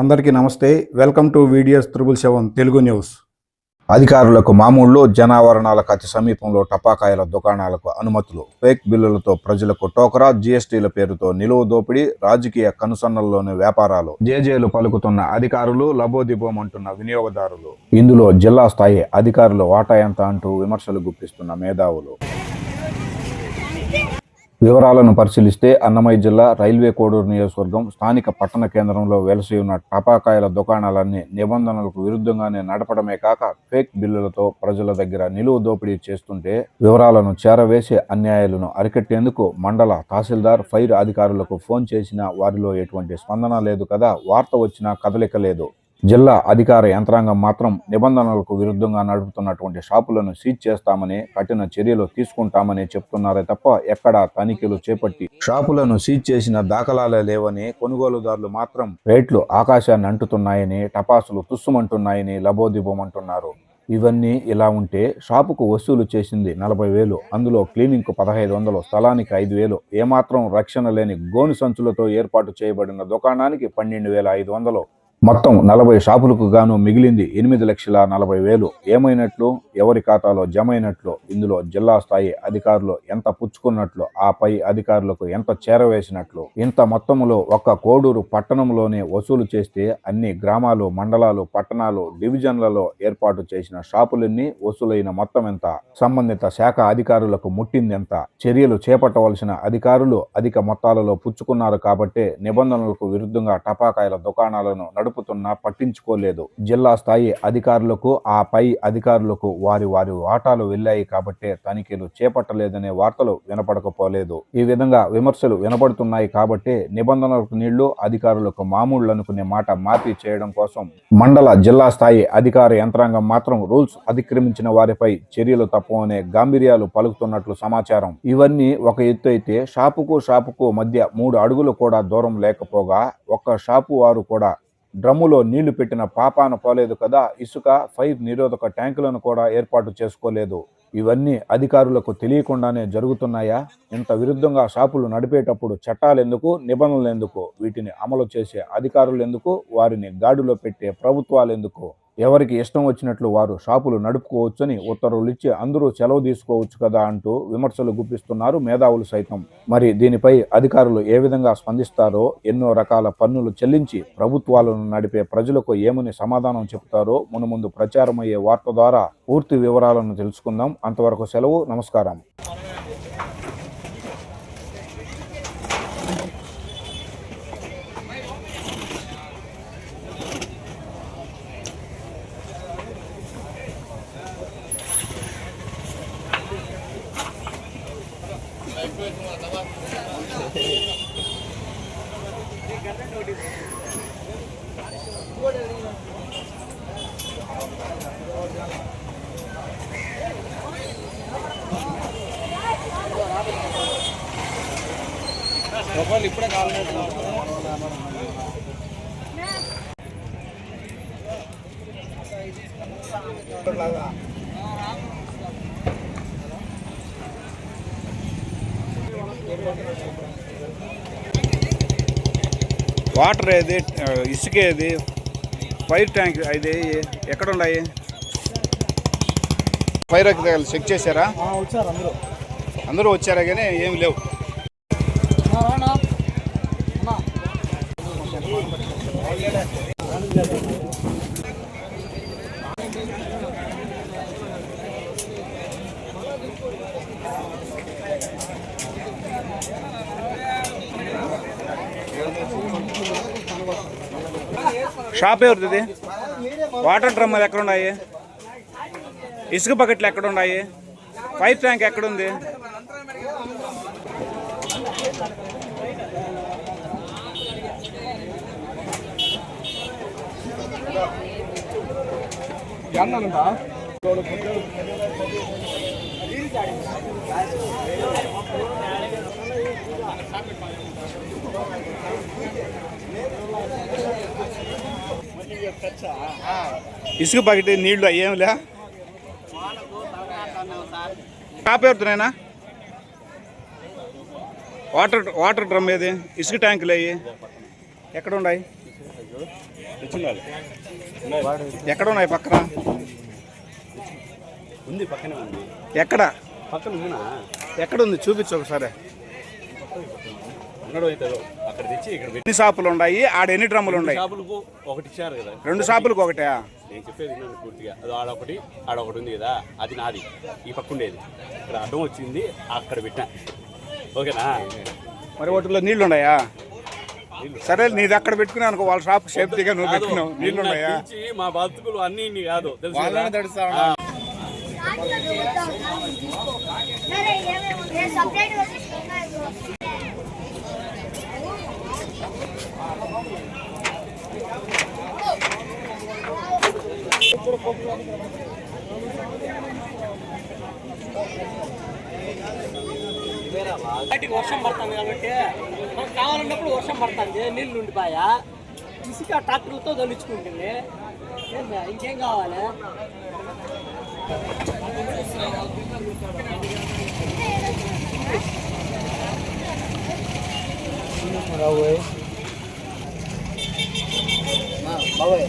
అందరికీ నమస్తే. Welcome to videos triple seven Telugu news. అధికారులకు మామూలు జనావరణాలకు అతి సమీపంలో టపాకాయల దుకాణాలకు అనుమతులు. ఫేక్ బిల్లులతో ప్రజలకు టోకరా జీఎస్టీల పేరుతో నిలువ దోపిడీ రాజకీయ కనుసన్నల్లోని వ్యాపారాలు. జేజేలు పలుకుతున్న అధికారులు లబోదిబోమంటున్న వినియోగదారులు. ఇందులో జిల్లా స్థాయి అధికారులు వాటా ఎంత అంటూ విమర్శలు గుప్పిస్తున్న మేధావులు. వివరాలను పరిశీలిస్తే అన్నమయ్య జిల్లా రైల్వే కోడూరు నియోజకవర్గం స్థానిక పట్టణ కేంద్రంలో వెలసి ఉన్న టపాకాయల దుకాణాలన్నీ నిబంధనలకు విరుద్ధంగానే నడపడమే కాక ఫేక్ బిల్లులతో ప్రజల దగ్గర నిలువ దోపిడీ చేస్తుంటే వివరాలను చేరవేసి అన్యాయాలను అరికట్టేందుకు మండల తహసీల్దార్ ఫైర్ అధికారులకు ఫోన్ చేసినా వారిలో ఎటువంటి స్పందన లేదు కదా వార్త వచ్చినా కదలిక లేదు. జిల్లా అధికార యంత్రాంగం మాత్రం నిబంధనలకు విరుద్ధంగా నడుపుతున్నటువంటి షాపులను సీజ్ చేస్తామని కఠిన చర్యలు తీసుకుంటామని చెప్తున్నారే తప్ప ఎక్కడా తనిఖీలు చేపట్టి షాపులను సీజ్ చేసిన దాఖలాలే లేవని కొనుగోలుదారులు మాత్రం రేట్లు ఆకాశాన్ని అంటుతున్నాయని టపాసులు తుస్సుమంటున్నాయని లబోదిబోమంటున్నారు. ఇవన్నీ ఇలా ఉంటే షాపుకు వసూలు చేసింది నలభై వేలు అందులో క్లీనింగ్కు పదహైదు వందలు స్థలానికి ఐదు వేలు ఏమాత్రం రక్షణ లేని గోను సంచులతో ఏర్పాటు చేయబడిన దుకాణానికి పన్నెండు వేల ఐదు వందలు. మొత్తం నలభై షాపులకు గాను మిగిలింది ఎనిమిది లక్షల నలభై వేలు. ఏమైనట్లు? ఎవరి ఖాతాలో జమ అయినట్లు ఇందులో జిల్లా స్థాయి అధికారులు ఎంత పుచ్చుకున్నట్లు? ఆ పై అధికారులకు ఎంత చేరవేసినట్లు? ఇంత మొత్తములో ఒక్క కోడూరు పట్టణంలోనే వసూలు చేస్తే అన్ని గ్రామాలు మండలాలు పట్టణాలు డివిజన్లలో ఏర్పాటు చేసిన షాపులన్నీ వసూలైన మొత్తం ఎంత? సంబంధిత శాఖ అధికారులకు ముట్టిందెంత చర్యలు చేపట్టవలసిన అధికారులు అధిక మొత్తాలలో పుచ్చుకున్నారు కాబట్టే నిబంధనలకు విరుద్ధంగా టపాకాయల దుకాణాలను గడుపుతున్నా పట్టించుకోలేదు. జిల్లా స్థాయి అధికారులకు ఆ పై అధికారులకు వారి వారి వాటాలు వెళ్ళాయి కాబట్టే తనిఖీలు చేపట్టలేదనే వార్తలు వినపడకపోలేదు. ఈ విధంగా విమర్శలు వినపడుతున్నాయి కాబట్టే నిబంధనలకు నీళ్ళు అధికారులకు మామూళ్ళు అనుకునే మాట మాఫీ చేయడం కోసం మండల జిల్లా స్థాయి అధికార యంత్రాంగం మాత్రం రూల్స్ అతిక్రమించిన వారిపై చర్యలు తప్పవనే గాంభీర్యాలు పలుకుతున్నట్లు సమాచారం. ఇవన్నీ ఒక ఎత్తు అయితే షాపుకు షాపుకు మధ్య మూడు అడుగులు కూడా దూరం లేకపోగా ఒక్క షాపు వారు కూడా డ్రమ్ములో నీళ్ళు పెట్టిన పాపాన పోలేదు కదా ఇసుక ఫైర్ నిరోధక ట్యాంకులను కూడా ఏర్పాటు చేసుకోలేదు. ఇవన్నీ అధికారులకు తెలియకుండానే జరుగుతున్నాయా? ఇంత విరుద్ధంగా షాపులు నడిపేటప్పుడు చట్టాలు ఎందుకు నిబంధనలు ఎందుకు వీటిని అమలు చేసే అధికారులు ఎందుకు వారిని గాడిలో పెట్టే ప్రభుత్వాలు ఎందుకు ఎవరికి ఇష్టం వచ్చినట్లు వారు షాపులు నడుపుకోవచ్చని ఉత్తర్వులు ఇచ్చి అందరూ సెలవు తీసుకోవచ్చు కదా అంటూ విమర్శలు గుప్పిస్తున్నారు మేధావులు సైతం. మరి దీనిపై అధికారులు ఏ విధంగా స్పందిస్తారో ఎన్నో రకాల పన్నులు చెల్లించి ప్రభుత్వాలను నడిపే ప్రజలకు ఏమని సమాధానం చెప్తారో మునుముందు ప్రచారమయ్యే వార్త ద్వారా పూర్తి వివరాలను తెలుసుకుందాం. అంతవరకు సెలవు. నమస్కారం. వాటర్ ఏది? ఇసుక ఏది? ఫైర్ ట్యాంక్ అది ఎక్కడ ఉన్నాయి ఫైర్ అధికారులు చెక్ చేశారా? వచ్చారు అందరూ. అందరూ వచ్చారా కానీ ఏమి లేవు. షాప్ ఎవరిది వాటర్ డ్రమ్ ఎక్కడున్నాయి? ఇసుక బకెట్లు ఎక్కడ ఉన్నాయి ట్యాంక్ ఎక్కడ ఉంది ఇసుక బకెట్ నీళ్ళు ఏమిలే షాప్ ఎవరితోనైనా వాటర్ వాటర్ డ్రమ్ ఏది? ఇసుక ట్యాంకులు అయ్యి. ఎక్కడ ఉన్నాయి? ఎక్కడ ఉన్నాయి పక్కన? ఉంది పక్కనే ఉంది. ఎక్కడ? పక్కన ఎక్కడ ఉంది? చూపించు ఒకసారి. అక్కడ తెచ్చి ఇక్కడ పెట్టి ఎన్ని షాపులు ఉన్నాయి? ఆడ ఎన్ని డ్రమ్ములు ఉన్నాయి? షాపులకు ఒకటి ఇచ్చారు కదా. రెండు షాపులకు ఒకటే? నేను చెప్పేది వినండి పూర్తిగా. అది ఆడొకటి ఆడొకటి ఉంది కదా అది నాది. ఈ పక్క ఉండేది. ఇక్కడ అడ్డం వచ్చింది అక్కడ పెట్టా ఓకేనా? మరి వాటిలో నీళ్ళు ఉన్నాయా? సరే నీది అక్కడ పెట్టుకున్నావు అనుకో వాళ్ళ షాప్ సేఫ్టీగా నువ్వు పెట్టుకున్నావు. నీళ్ళు నిన్న ఉన్నాయా? మా బతుకులు అన్ని కాదు. తెలుసు సపరేట్ వర్షం పడుతుంది కాబట్టి మనకు కావాలన్నప్పుడు వర్షం పడుతుంది నీళ్ళు ఉండిపోయా. ఇసుక ట్రాక్టర్లతో దొల్లించుకుంటుంది ఇంకేం కావాలి? బాబోయ్